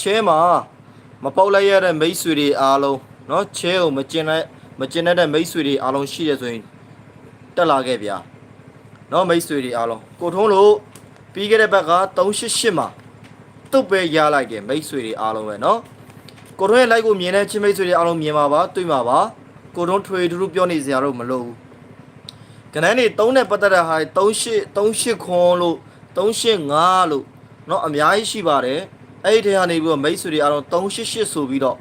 ချဲမှာမပေါက်လိုက်ရတဲ့မိတ်ဆွေတွေအားလုံးเนาะချဲကိုမကျင်တဲ့မကျင်တဲ့မိတ်ဆွေတွေအားလုံးရှိတယ်ဆိုရင်တက်လာခဲ့ဗျာเนาะမိတ်ဆွေတွေအားလုံးကိုထုံးလို့ပြီးခဲ့တဲ့ဘက်က388မှာတုတ်ပဲရလိုက်တယ်မိတ်ဆွေတွေအားလုံးပဲเนาะကိုထုံးရဲ့ like ကိုမြင်တဲ့ချင်းမိတ်ဆွေတွေအားလုံးမြင်ပါပါတွေ့ပါပါကိုထုံးထွေထူးထူးပြောနေစရာတော့မလိုဘူးကနန်းနေ3နဲ့ပတ်သက်တဲ့ဟာ38 38ခွန်လို့385လို့เนาะအများကြီးရှိပါတယ် အဲ့ဒီထဲကနေပြီးတော့မိတ်ဆွေတွေအားလုံး388ဆိုပြီးတော့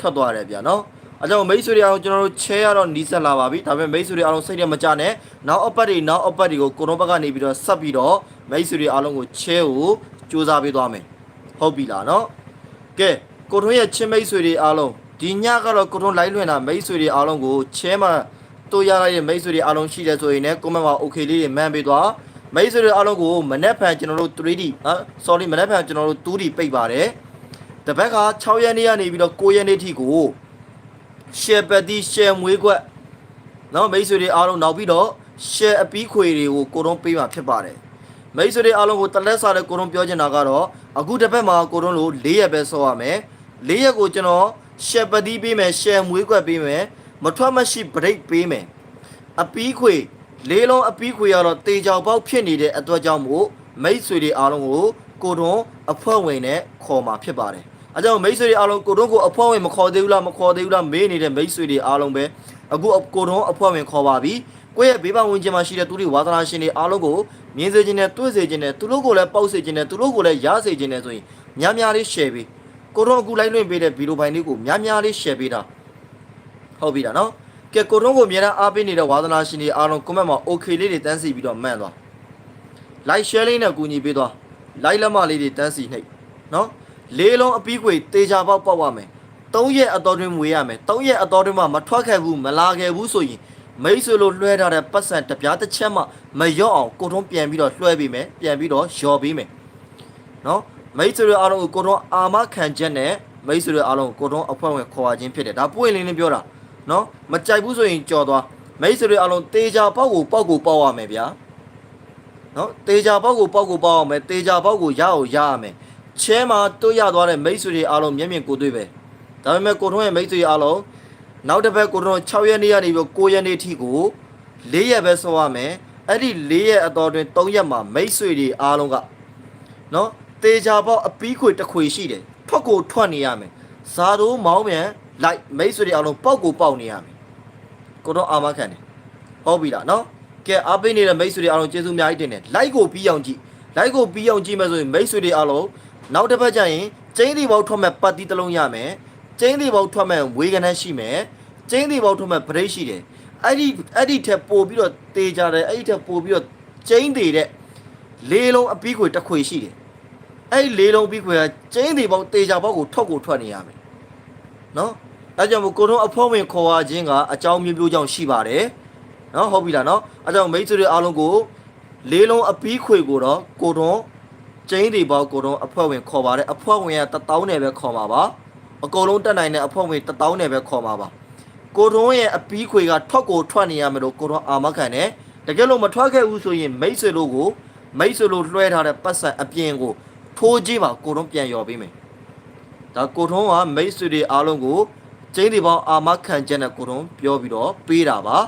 ထွက်သွားတယ်ဗျာနော်အကြောင်းမိတ်ဆွေတွေအားလုံးကျွန်တော်တို့ချဲရတော့နီးစပ်လာပါပြီဒါပေမဲ့မိတ်ဆွေတွေအားလုံးစိတ်ထဲမကြနဲ့နောက်အပတ်တွေနောက်အပတ်တွေကိုကိုရောဘက်ကနေပြီးတော့ဆက်ပြီးတော့မိတ်ဆွေတွေအားလုံးကိုချဲကိုစူးစမ်းပေးသွားမယ်ဟုတ်ပြီလားနော်ကဲကိုထွန်းရဲ့ချင်းမိတ်ဆွေတွေအားလုံးဒီညကတော့ကိုထွန်းလိုက်လွှင့်တာမိတ်ဆွေတွေအားလုံးကိုချဲမှာတို့ရရတဲ့မိတ်ဆွေတွေအားလုံးရှိတယ်ဆိုရင်လည်း comment မှာ okay လေးတွေမှန်းပေးသွား မိတ်ဆွေတွေအားလုံးကိုမနေ့ဖန်ကျွန်တော်တို့ 3D ဟာ sorry မနေ့ဖန်ကျွန်တော်တို့ 2D ပိတ်ပါတယ်တပတ်က6ရက်နေ့ကနေပြီးတော့9ရက်နေ့ထိကို share ပတ်တိ share မွေးကွက်နော်မိတ်ဆွေတွေအားလုံးနောက်ပြီးတော့ share အပီးခွေတွေကိုကိုရုံးပေးမှာဖြစ်ပါတယ်မိတ်ဆွေတွေအားလုံးကိုတလက်စားတဲ့ကိုရုံးပြောချင်တာကတော့အခုတစ်ပတ်မှာကိုရုံးလို့၄ရက်ပဲဆောရမယ်၄ရက်ကိုကျွန်တော် share ပတ်တိပေးမယ် share မွေးကွက်ပေးမယ်မထွက်မရှိ break ပေးမယ်အပီးခွေ လေးလုံးအပီးခွေရတော့တေချောင်ပေါက်ဖြစ်နေတဲ့အတွက်ကြောင့်မို့မိတ်ဆွေတွေအားလုံးကိုကိုရုံးအဖွဲ့ဝင်နဲ့ခေါ်มาဖြစ်ပါတယ်အဲကြောင့်မိတ်ဆွေတွေအားလုံးကိုတို့ကိုအဖွဲ့ဝင်မခေါ်သေးဘူးလားမခေါ်သေးဘူးလားမေးနေတဲ့မိတ်ဆွေတွေအားလုံးပဲအခုကိုတို့အဖွဲ့ဝင်ခေါ်ပါပြီကိုယ့်ရဲ့ဘေးပဝင်ခြင်းမှာရှိတဲ့သူတွေဝါသနာရှင်တွေအားလုံးကိုမြင်စေခြင်းနဲ့တွေ့စေခြင်းနဲ့သူတို့ကိုလည်းပေါက်စေခြင်းနဲ့သူတို့ကိုလည်းရစေခြင်းနဲ့ဆိုရင်များများလေး share ပေးကိုတို့အခုလိုက်လွှင့်ပေးတဲ့ဗီဒီယိုဖိုင်လေးကိုများများလေး share ပေးတာဟုတ်ပြီလားနော် ကဲကိုတို့ကိုအများအားအားပေးနေတဲ့ဝါသနာရှင်တွေအားလုံး comment မှာ okay လေးတွေတန်းစီပြီးတော့မှန်သွား like share လေးနဲ့ကူညီပေးသွား like လက်မလေးတွေတန်းစီနှိပ်နော်လေးလုံးအပီးခွေတေချာပေါက်ပေါက်ရမယ်၃ရက်အတော်တွင်းမွေးရမယ်၃ရက်အတော်တွင်းမှာမထွက်ခဲ့ဘူးမလာခဲ့ဘူးဆိုရင်မိတ်ဆွေလိုလွှဲထားတဲ့ပတ်စံတစ်ပြားတစ်ချက်မှမရော့အောင်ကိုထုံးပြန်ပြီးတော့လွှဲပေးမယ်ပြန်ပြီးတော့လျော်ပေးမယ်နော်မိတ်ဆွေတွေအားလုံးကိုကိုထုံးအာမခံချက်နဲ့မိတ်ဆွေတွေအားလုံးကိုထုံးအဖွဲ့ဝင်ခေါ်ရခြင်းဖြစ်တယ်ဒါပွင့်လင်းလင်းပြောတာ နော်မကြိုက်ဘူးဆိုရင်ကြော်သွားမိတ်ဆွေတွေအားလုံးတေချာပေါက်ကိုပေါက်ကိုပေါက်ရမယ်ဗျာနော်တေချာပေါက်ကိုပေါက်ကိုပေါက်အောင်မယ်တေချာပေါက်ကိုရအောင်ရရမယ်ချဲမှာတွေ့ရသွားတဲ့မိတ်ဆွေတွေအားလုံးမျက်မြင်ကိုတွေ့ပဲဒါပေမဲ့ကိုထုံးရဲ့မိတ်ဆွေအားလုံးနောက်တစ်ပတ်ကိုထုံး6ရက်နေ့ကနေပြီး9ရက်နေ့ထိကို4ရက်ပဲဆောရမယ်အဲ့ဒီ4ရက်အတော်တွင်3ရက်မှာမိတ်ဆွေတွေအားလုံးကနော်တေချာပေါက်အပီးခွေတစ်ခွေရှိတယ်ထွက်ကိုထွက်နေရမယ်ဇာတို့မောင်းမြန် လိုက်မိတ်ဆွေတွေအားလုံးပေါက်ကိုပေါက်နေရမယ်ကိုထုံးအာမခံတယ်ဟုတ်ပြီလားနော်ကဲအားပေးနေတဲ့မိတ်ဆွေတွေအားလုံးကျေးဇူးအများကြီးတင်တယ် like ကိုပြီးအောင်ကြည့် like ကိုပြီးအောင်ကြည့်မယ်ဆိုရင်မိတ်ဆွေတွေအားလုံးနောက်တစ်ပတ်ကျရင်ကျင်းဒီပေါက်ထွက်မဲ့ပတ်တီးတစ်လုံးရမယ်ကျင်းဒီပေါက်ထွက်မဲ့ဝေကနန်းရှိမယ်ကျင်းဒီပေါက်ထွက်မဲ့ဗရိတ်ရှိတယ်အဲ့ဒီအဲ့ဒီထက်ပို့ပြီးတော့တေးကြတယ်အဲ့ဒီထက်ပို့ပြီးတော့ကျင်းသေးတဲ့လေးလုံးအပီးခွေတစ်ခွေရှိတယ်အဲ့ဒီလေးလုံးအပီးခွေကကျင်းဒီပေါက်တေးကြပေါက်ကိုထုတ်ကိုထွက်နေရမယ်နော် အဲ့ကြောင့်မို့ကိုတို့အဖော်ဝင်ခေါ်ရခြင်းကအကြောင်းမျိုးမျိုးကြောင့်ရှိပါတယ်နော်ဟုတ်ပြီလားနော်အဲကြောင့်မိတ်ဆွေတွေအားလုံးကိုလေးလုံးအပီးခွေကိုတော့ကိုတွန်းကျင်းတွေပေါ့ကိုတွန်းအဖွဲ့ဝင်ခေါ်ပါတယ်အဖွဲ့ဝင်က1000နဲ့ပဲခေါ်ပါပါအကုန်လုံးတက်နိုင်တဲ့အဖွဲ့ဝင်1000နဲ့ပဲခေါ်ပါပါကိုတွန်းရဲ့အပီးခွေကထွက်ကိုထွက်နေရမယ်လို့ကိုတွန်းအာမခံတယ်တကယ်လို့မထွက်ခဲ့ဘူးဆိုရင်မိတ်ဆွေတို့ကိုမိတ်ဆွေတို့လွှဲထားတဲ့ပတ်စံအပြင်ကိုထိုးကြည့်ပါကိုတွန်းပြန်ရော်ပေးမယ်ဒါကိုတွန်းကမိတ်ဆွေတွေအားလုံးကို ကျင်းတွေပေါ့အာမခံချက်နဲ့ကိုတွန်းပြောပြီးတော့ပေးတာပါ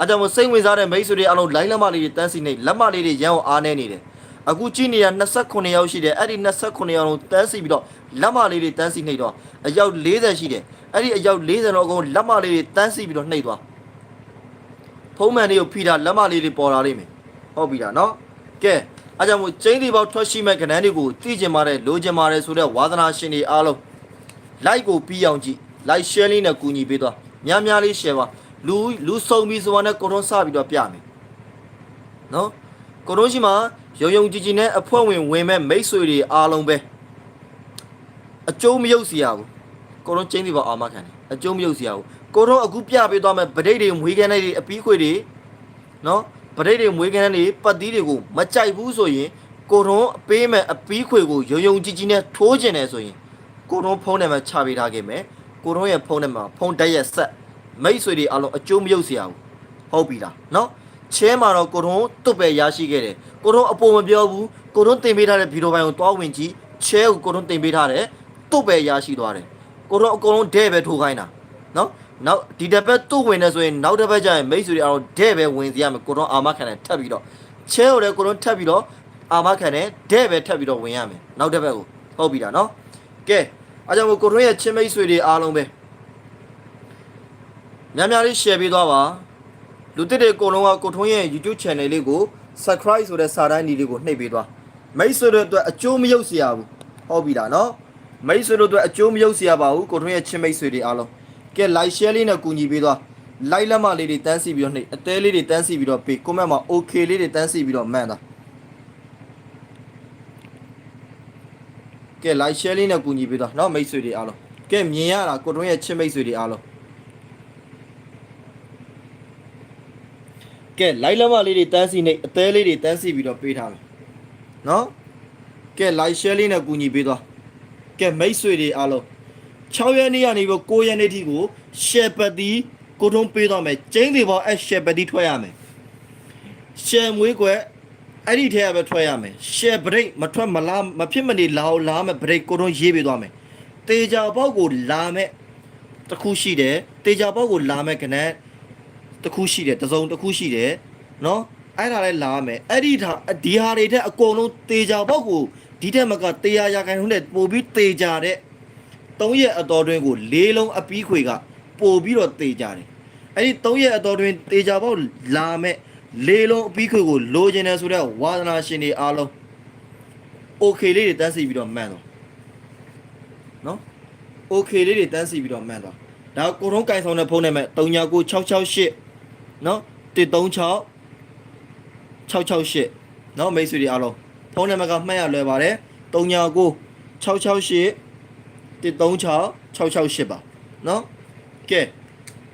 အဲကြောင့်မို့စိတ်ဝင်စားတဲ့မိတ်ဆွေတွေအားလုံး line လက်မလေးတွေတန်းစီနေလက်မလေးတွေရန်အောင်အားနေနေတယ်အခုကြည့်နေရ29ယောက်ရှိတယ်အဲ့ဒီ29ယောက်လုံးတန်းစီပြီးတော့လက်မလေးတွေတန်းစီနေတော့အယောက်40ရှိတယ်အဲ့ဒီအယောက်40တော့အကုန်လက်မလေးတွေတန်းစီပြီးတော့နှိပ်သွားဖုံးမှန်တွေကိုဖိတာလက်မလေးတွေပေါ်လာလိမ့်မယ်ဟုတ်ပြီလားနော်ကဲအဲကြောင့်မို့ကျင်းဒီပေါက်ထွက်ရှိမဲ့ကဏ္ဍတွေကိုသိကျင်ပါတယ်လိုချင်ပါတယ်ဆိုတဲ့ဝါသနာရှင်တွေအားလုံး like ကိုပြီးအောင်ကြည့် like share လေးနဲ့ကူညီပေးသွားများများလေး share ပါလူလူစုံပြီးဆိုတာနဲ့ကိုတွန်းစပြီးတော့ပြမယ်နော်ကိုတွန်းရှိမှာရုံရုံကြည်ကြည်နဲ့အဖွဲ့ဝင်ဝင်မဲ့မိတ်ဆွေတွေအားလုံးပဲအကျုံးမရုပ်စီရဘူးကိုတွန်းချင်းဒီပါအာမခံတယ်အကျုံးမရုပ်စီရဘူးကိုတွန်းအခုပြပေးသွားမဲ့ဗဒိတ်တွေမွေးခန်းတွေအပီးခွေတွေနော်ဗဒိတ်တွေမွေးခန်းတွေပတ်သီးတွေကိုမကြိုက်ဘူးဆိုရင်ကိုတွန်းပေးမဲ့အပီးခွေကိုရုံရုံကြည်ကြည်နဲ့ထိုးကျင်တယ်ဆိုရင်ကိုတွန်းဖုန်းထဲမှာချပေးထားခဲ့မယ် ကိုတွန်းရဲ့ဖုန်းထဲမှာဖုန်းတက်ရဲ့ဆက် မိတ်ဆွေတွေအားလုံးအကျိုးမရုပ်เสียဘူးဟုတ်ပြီလားเนาะချဲမှာတော့ကိုထုံးတွတ်ပဲရရှိခဲ့တယ်ကိုထုံးအပေါ်မပြောဘူးကိုထုံးတင်ပေးထားတဲ့ဗီဒီယိုပိုင်းကိုတွားဝင်ကြည့်ချဲကိုကိုထုံးတင်ပေးထားတယ် တုတ်ပဲရရှိသွားတယ်ကိုတော့အကုန်လုံးတဲ့ပဲထိုးခိုင်းတာနော်နောက်ဒီတစ်ပတ်တုတ်ဝင်နေဆိုရင်နောက်တစ်ပတ်ကျရင်မိတ်ဆွေတွေအားလုံးတဲ့ပဲဝင်စီရမယ်ကိုတော့အာမခံတယ်ထပ်ပြီးတော့ချဲကိုလည်းကိုတော့ထပ်ပြီးတော့အာမခံတယ်တဲ့ပဲထပ်ပြီးတော့ဝင်ရမယ်နောက်တစ်ပတ်ကိုဟုတ်ပြီလားနော်ကဲ အားကြောင့်ကိုထွန်းရဲ့ချင်းမိတ်ဆွေတွေအားလုံးပဲများများလေး share ပေးသွားပါလူတစ်တွေအကုန်လုံးကကိုထွန်းရဲ့ YouTube channel လေးကို subscribe ဆိုတဲ့စာတိုင်းဒီလေးကိုနှိပ်ပေးသွားမိတ်ဆွေတို့အတွက်အကျိုးမရုပ်စရာဘူးဟုတ်ပြီလားနော်မိတ်ဆွေတို့အတွက်အကျိုးမရုပ်စရာပါဘူးကိုထွန်းရဲ့ချင်းမိတ်ဆွေတွေအားလုံးကဲ like share လေးနဲ့ကူညီပေးသွား like လက်မလေးတွေတန်းစီပြီးတော့နှိပ်အသေးလေးတွေတန်းစီပြီးတော့ပေး comment မှာ okay လေးတွေတန်းစီပြီးတော့မှန်တာ ကဲ like share လေးနဲ့ကူညီပေးသွားเนาะမိတ်ဆွေတွေအားလုံးကဲမြင်ရတာကိုထွန်းရဲ့ချင်းမိတ်ဆွေတွေအားလုံး ကဲလိုက်လက်မလေးတွေတန်းစီနေအသေးလေးတွေတန်းစီပြီးတော့ပေးထားမယ်နော်ကဲ like share လေးနဲ့ကူညီပေးသွားကဲမိတ်ဆွေတွေအားလုံး6ရက်နေ့ကနေပြီး9ရက်နေ့ထိကို share ပတ်တီကိုထုံးပေးသွားမယ်ကျင်းတွေပေါ်အဲ share ပတ်တီထွက်ရမယ် share မွေးကွယ် အဲ့ဒီထဲကပဲထွက်ရမယ် share break မထွက်မလားမဖြစ်မနေလာအောင်လာမယ် break ကိုထုံးရေးပေးသွားမယ်တေချာပေါက်ကိုလာမဲ့တစ်ခုရှိတယ်တေချာပေါက်ကိုလာမဲ့ခဏ တစ်ခုရှိတယ်တစ်စုံတစ်ခုရှိတယ်เนาะအဲ့ဒါလည်းလာရမယ်အဲ့ဒီဒါဒီဟာတွေထက်အကုန်လုံးတေချာပေါက်ကိုဒီထက်မကတေချာရာခိုင်နှုန်းနဲ့ပို့ပြီးတေချာတဲ့၃ရက်အတော်တွင်းကို၄လုံးအပီးခွေကပို့ပြီးတော့တေချာတယ်အဲ့ဒီ၃ရက်အတော်တွင်းတေချာပေါက်လာမဲ့၄ လုံးအပီးခွေကိုလိုချင်တယ်ဆိုတော့ဝါသနာရှင်တွေအားလုံး okay လေးတွေတန်းစီပြီးတော့မှန်တော့เนาะ okay လေးတွေတန်းစီပြီးတော့မှန်တော့ဒါကိုထုံးကင်ဆောင်တဲ့ဖုန်းနံပါတ်399668 နော်136 668နော်မိတ်ဆွေတွေအားလုံးဖုန်းနံပါတ်ကမှတ်ရလွယ်ပါတယ်39 668 136 668ပါနော်ကဲ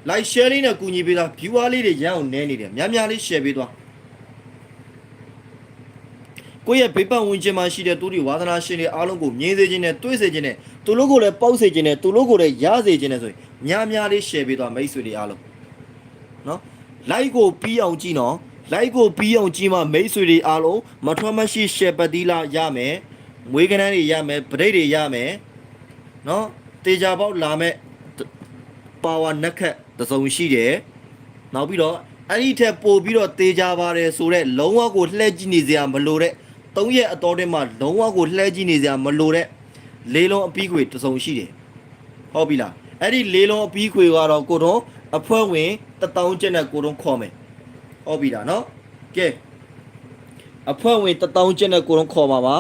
like share လေးနဲ့ကူညီပေးတာ viewer လေးတွေရအောင်နဲနေတယ်များများလေး share ပေးသွားကိုယ့်ရဲ့ဘေးပတ်ဝန်းကျင်မှာရှိတဲ့သူတွေဝါသနာရှင်တွေအားလုံးကိုမြင်စေခြင်းနဲ့တွေ့စေခြင်းနဲ့သူတို့ကိုလည်းပေါက်စေခြင်းနဲ့သူတို့ကိုလည်းရစေခြင်းနဲ့ဆိုရင်များများလေး share ပေးသွားမိတ်ဆွေတွေအားလုံးနော် like ကိုပြီးအောင်ကြည့်နော် like ကိုပြီးအောင်ကြည့်မှမိတ်ဆွေတွေအားလုံးမထွက်မရှိ share ပတ်သီးလာရမယ်မွေးကနန်းတွေရမယ်ပရိတ်တွေရမယ်နော်တေချာပေါက်လာမဲ့ပါဝါနက်ခတ် တစ်စုံရှိတယ်နောက်ပြီးတော့အဲ့ဒီထက်ပိုပြီးတော့တေချာပါတယ်ဆိုတော့လုံးဝကိုလှည့်ကြည့်နေစရာမလိုတဲ့၃ရက်အတော်တည်းမှာလုံးဝကိုလှည့်ကြည့်နေစရာမလိုတဲ့လေးလုံးအပီးခွေတစ်စုံရှိတယ်ဟုတ်ပြီလားအဲ့ဒီလေးလုံးအပီးခွေကတော့ကိုတော့အဖွဲ့ဝင်တစ်တောင်းကျက်နဲ့ကိုတော့ခေါ်မယ်ဟုတ်ပြီလားနော်ကဲအဖွဲ့ဝင်တစ်တောင်းကျက်နဲ့ကိုတော့ခေါ်ပါပါ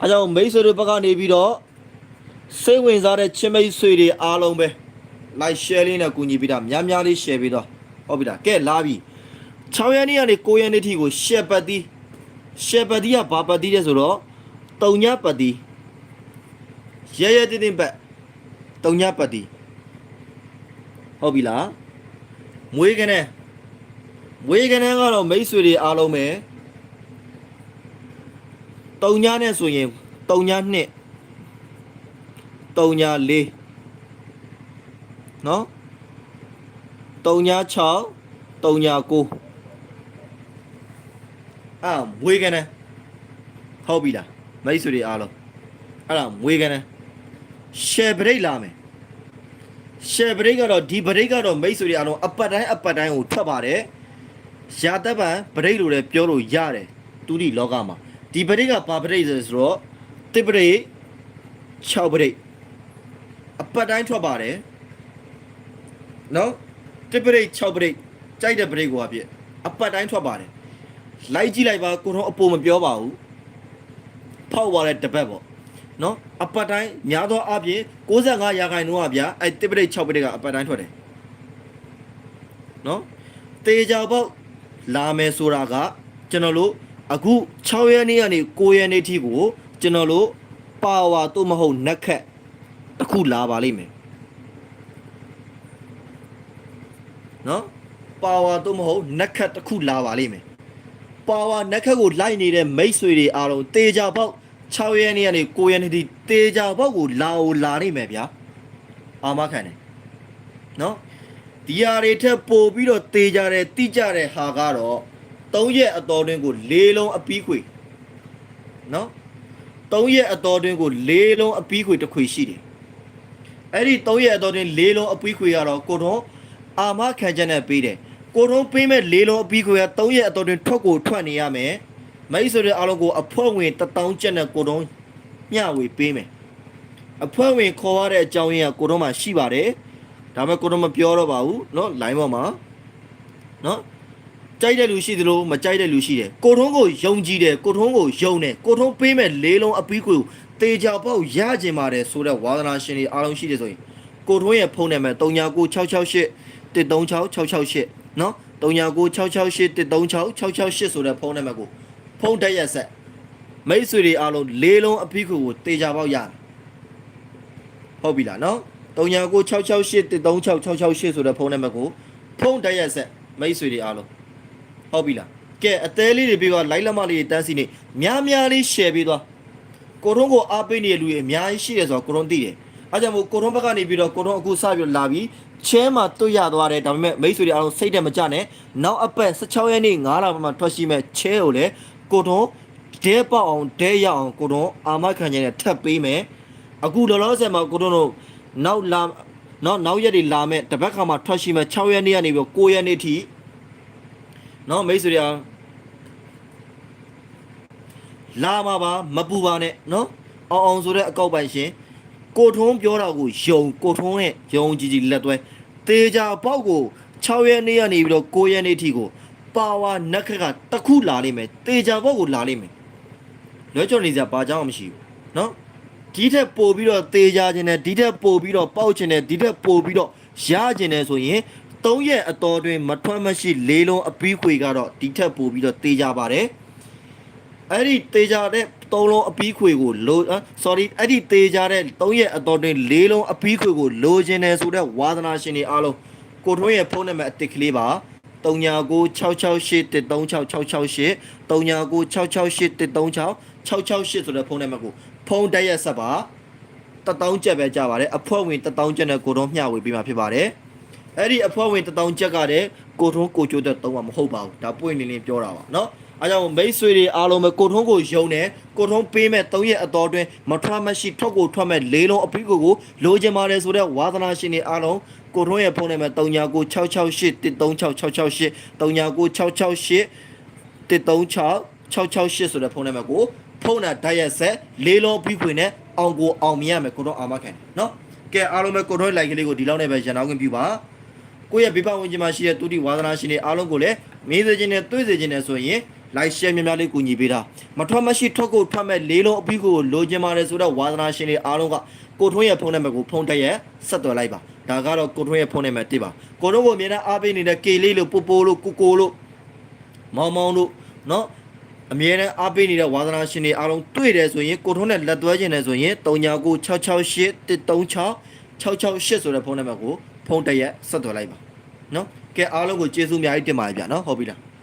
အဲကြောင့်မိတ်ဆွေတို့ဘက်ကနေပြီးတော့စိတ်ဝင်စားတဲ့ချင်းမိတ်ဆွေတွေအားလုံးပဲ like share လေးနဲ့ကူညီပေးတာများများလေး share ပေးတော့ဟုတ်ပြီလားကဲလာပြီ6ရက်နေ့ကနေ9ရက်နေ့ထိကို share ပတ်တီး share ပတ်တီးကဘာပတ်တီးလဲဆိုတော့တုံညပတ်တီးရဲရဲတင်းတင်းပတ်တုံညပတ်တီးဟုတ်ပြီလားမွေးကနေမွေးကနေကတော့မိတ်ဆွေတွေအားလုံးပဲတုံညနဲ့ဆိုရင်တုံညနှစ်တုံညလေး နော်36 39အာမွေးကနေဟုတ်ပြီလားမိတ်ဆွေတွေအားလုံးအဲ့ဒါမွေးကနေ share break လာမယ် share break ကတော့ဒီ break ကတော့မိတ်ဆွေတွေအားလုံးအပတ်တိုင်းအပတ်တိုင်းကိုထွက်ပါတယ်ရာသက်ပံ break လို့လည်းပြောလို့ရတယ်တူဒီလောကမှာဒီ break ကဘာ break လဲဆိုတော့တစ် break 6 break အပတ်တိုင်းထွက်ပါတယ် နော်တစ် break 6 break ကြိုက်တဲ့ break ကိုအပြည့်အပတ်တိုင်းထွက်ပါတယ်လိုက်ကြည့်လိုက်ပါကိုတော့အပေါ်မပြောပါဘူးဖောက်သွားတဲ့တပတ်ပေါ့နော်အပတ်တိုင်းများသောအားဖြင့်65ရာခိုင်နှုန်းကဗျာအဲတစ်ပရိတ်6ပရိတ်ကအပတ်တိုင်းထွက်တယ်နော်တေချာပေါက်လာမယ်ဆိုတာကကျွန်တော်တို့အခု6ရက်နေ့ကနေ9ရက်နေ့ထိကိုကျွန်တော်တို့ပါဝါတို့မဟုတ်နက်ခက်တစ်ခုလာပါလိမ့်မယ် နော်ပါဝါတို့မဟုတ်နက်ခက်တစ်ခုလာပါလိမ့်မယ်ပါဝါနက်ခက်ကိုလိုက်နေတဲ့မိတ်ဆွေတွေအားလုံးတေချာပေါက်6ရက်နေ့ကနေ9ရက်နေ့ထိတေချာပေါက်ကိုလာ ਉਹ လာနိုင်မယ်ဗျာအာမခံတယ်နော်ဒီဟာတွေထက်ပိုပြီးတော့တေချာတယ်တိကြတဲ့ဟာကတော့3ရက်အတော်တွင်းကို၄လုံးအပီးခွေနော်3ရက်အတော်တွင်းကို၄လုံးအပီးခွေတစ်ခွေရှိတယ်အဲ့ဒီ3ရက်အတော်တွင်၄လုံးအပွေးခွေကတော့ကိုထုံး အာမခံချက်နဲ့ပေးတယ်ကိုထုံးပေးမဲ့၄လုံးအပွေးခွေက3ရက်အတော်တွင်ထွက်ကိုထွက်နေရမယ်မိတ်ဆွေတွေအားလုံးကိုအဖွဲဝင်1000ကျပ်နဲ့ကိုထုံးမျှဝေပေးမယ်အဖွဲဝင်ခေါ်ရတဲ့အကြောင်းရင်းကကိုထုံးမှာရှိပါတယ်ဒါပေမဲ့ကိုထုံးမပြောတော့ပါဘူးเนาะ line ပေါ်မှာเนาะကြိုက်တဲ့လူရှိသလိုမကြိုက်တဲ့လူရှိတယ်ကိုထုံးကိုယုံကြည်တယ်ကိုထုံးကိုယုံတယ်ကိုထုံးပေးမဲ့၄လုံးအပွေးခွေကို တေချာပေါက်ရကျင်ပါတယ်ဆိုတဲ့ဝါသနာရှင်တွေအားလုံးရှိတယ်ဆိုရင်ကိုထွန်းရဲ့ဖုန်းနံပါတ်399668 13668နော်399668 13668ဆိုတဲ့ဖုန်းနံပါတ်ကိုဖုန်းတက်ရက်ဆက်မိတ်ဆွေတွေအားလုံးလေးလုံးအပိခုကိုတေချာပေါက်ရတယ်ဟုတ်ပြီလားနော်399668 13668ဆိုတဲ့ဖုန်းနံပါတ်ကိုဖုန်းတက်ရက်ဆက်မိတ်ဆွေတွေအားလုံးဟုတ်ပြီလားကဲအသေးလေးတွေပြီးတော့လိုက်လက်မလေးတွေတန်းစီနေများများလေး share ပေးသွားကိုထုံးကိုအားပေးနေတဲ့လူတွေအများကြီးရှိတယ်ဆိုတော့ကိုထုံးသိတယ်။ အဲကြောင့်မို့ကိုထုံးဘက်ကနေပြီးတော့ကိုထုံးအခုစပြီးလာပြီးချဲမှာတွေ့ရသွားတယ်ဒါပေမဲ့မိတ်ဆွေတွေအားလုံးစိတ်တက်မကြနဲ့။နောက်အပတ်16ရက်နေ့9လပိုင်းမှာထွက်ရှိမဲ့ချဲကိုလည်းကိုထုံးဒဲပေါက်အောင်ဒဲရအောင်ကိုထုံးအာမခံခြင်းနဲ့ထပ်ပေးမယ်။အခုလောလောဆယ်မှာကိုထုံးတို့နောက်လာနော်နောက်ရက်တွေလာမဲ့တပတ်ခါမှာထွက်ရှိမဲ့6ရက်နေ့ကနေပြီး9ရက်နေ့ထိနော်မိတ်ဆွေတွေအားလာမှာပါမပူပါနဲ့နော်အောင်အောင်ဆိုတဲ့အကောက်ပိုင်ရှင် ကိုထုံးပြောတာကိုယုံကိုထုံးရဲ့ယုံကြည်ကြည်လက်သွဲတေချာပေါက်ကို6ရက်နေ့ကနေပြီးတော့9ရက်နေ့ထိကိုပါဝါနက်ခက်ကတစ်ခုလာလိမ့်မယ်တေချာပေါက်ကိုလာလိမ့်မယ်လွဲချော်နေစရာဘာကြောင့်မှမရှိဘူးနော်ဒီထက်ပိုပြီးတော့တေချာခြင်းနဲ့ဒီထက်ပိုပြီးတော့ပေါက်ခြင်းနဲ့ဒီထက်ပိုပြီးတော့ရခြင်းနဲ့ဆိုရင်၃ရက်အတော်တွင်မထွက်မရှိ၄လုံးအပီးခွေကတော့ဒီထက်ပိုပြီးတော့တေချာပါတယ်အဲ့ဒီတေချာတဲ့ ၃လုံးအပီးခွေကိုလို sorry အဲ့ဒီတေချာတဲ့၃ရက်အတော်တွင်၄လုံးအပီးခွေကိုလိုချင်တယ်ဆိုတဲ့ဝါသနာရှင်တွေအားလုံးကိုထွန်းရဲ့ဖုန်းနံပါတ်အတစ်ကလေးပါ399668 13668 399668 13668ဆိုတဲ့ဖုန်းနံပါတ်ကိုဖုန်းတက်ရက်ဆက်ပါ1000ကျပ်ပဲကြပါတယ်အဖွဲ့ဝင်1000ကျပ်နဲ့ကိုထွန်းမျှဝေပေးမှာဖြစ်ပါတယ်အဲ့ဒီအဖွဲ့ဝင်1000ကျပ်ကတဲ့ကိုထွန်းကိုကျိုးတဲ့တုံးမှာမဟုတ်ပါဘူးဒါပွင့်လင်းလင်းပြောတာပါเนาะ အားကြောင့်မိတ်ဆွေတွေအားလုံးပဲကိုထုံးကိုယုံတယ်ကိုထုံးပေးမဲ့၃ရက်အတော်တွင်မထွက်မရှိထွက်ကိုထွက်မဲ့၄လုံးအပိကိုကိုလိုချင်ပါတယ်ဆိုတဲ့ဝါသနာရှင်တွေအားလုံးကိုထုံးရဲ့ဖုန်းနံပါတ်399668 13668 399668 13668ဆိုတဲ့ဖုန်းနံပါတ်ကိုဖုန်းနဲ့ဓာတ်ရက်ဆက်၄လုံးအပိခွေနဲ့အောင်ကိုအောင်မြင်ရမယ်ကိုထုံးအာမခံတယ်နော်ကဲအားလုံးပဲကိုထုံးရဲ့ like ကလေးကိုဒီလောက်နဲ့ပဲရန်အောင်ခွင့်ပြုပါကိုယ့်ရဲ့ဘေးပတ်ဝန်းကျင်မှာရှိတဲ့တူတီဝါသနာရှင်တွေအားလုံးကိုလည်းမေးစေခြင်းနဲ့တွေးစေခြင်းနဲ့ဆိုရင် like share များများလေးကူညီပေးတာမထွက်မရှိထွက်ကိုထွက်မဲ့လေးလုံးအပြီးကိုလိုချင်ပါတယ်ဆိုတော့ဝါသနာရှင်တွေအားလုံးကကိုထွန်းရဲ့ဖုန်းနံပါတ်ကိုဖုန်းတက်ရဲ့ဆက်သွယ်လိုက်ပါဒါကတော့ကိုထွန်းရဲ့ဖုန်းနံပါတ်တစ်ပါကိုထွန်းကိုအမြဲတမ်းအားပေးနေတဲ့ကေလေးလို့ပိုပိုလို့ကိုကိုလို့မောင်မောင်လို့နော်အမြဲတမ်းအားပေးနေတဲ့ဝါသနာရှင်တွေအားလုံးတွေ့တယ်ဆိုရင်ကိုထွန်းနဲ့လက်သွဲခြင်းတယ်ဆိုရင်399668 136 668ဆိုတဲ့ဖုန်းနံပါတ်ကိုဖုန်းတက်ရက်ဆက်သွယ်လိုက်ပါနော်ကဲအားလုံးကိုကျေးဇူးအများကြီးတင်ပါတယ်ဗျာနော်ဟုတ်ပြီလား